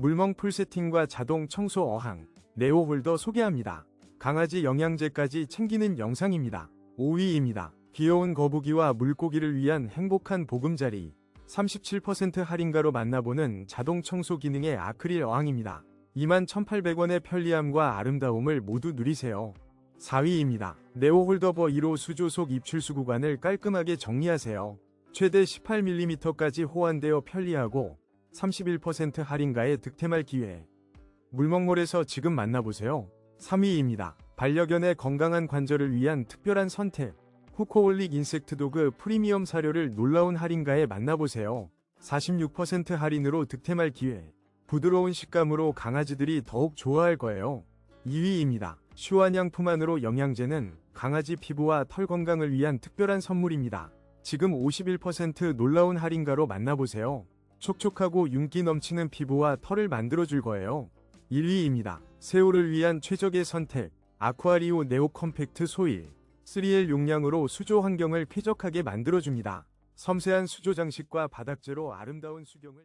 물멍 풀 세팅과 자동 청소 어항, 네오 홀더 소개합니다. 강아지 영양제까지 챙기는 영상입니다. 5위입니다. 귀여운 거북이와 물고기를 위한 행복한 보금자리. 37% 할인가로 만나보는 자동 청소 기능의 아크릴 어항입니다. 21,800원의 편리함과 아름다움을 모두 누리세요. 4위입니다. 네오 홀더버 1호 수조 속 입출수 구간을 깔끔하게 정리하세요. 최대 18mm까지 호환되어 편리하고 31% 할인가에 득템할 기회. 물먹몰에서 지금 만나보세요. 3위입니다. 반려견의 건강한 관절을 위한 특별한 선택. 후코홀릭 인섹트 도그 프리미엄 사료를 놀라운 할인가에 만나보세요. 46% 할인으로 득템할 기회. 부드러운 식감으로 강아지들이 더욱 좋아할 거예요. 2위입니다. 슈완양 푸만으로 영양제는 강아지 피부와 털 건강을 위한 특별한 선물입니다. 지금 51% 놀라운 할인가로 만나보세요. 촉촉하고 윤기 넘치는 피부와 털을 만들어줄 거예요. 1위입니다. 새우를 위한 최적의 선택. 아쿠아리오 네오 컴팩트 소일. 3L 용량으로 수조 환경을 쾌적하게 만들어줍니다. 섬세한 수조 장식과 바닥재로 아름다운 수경을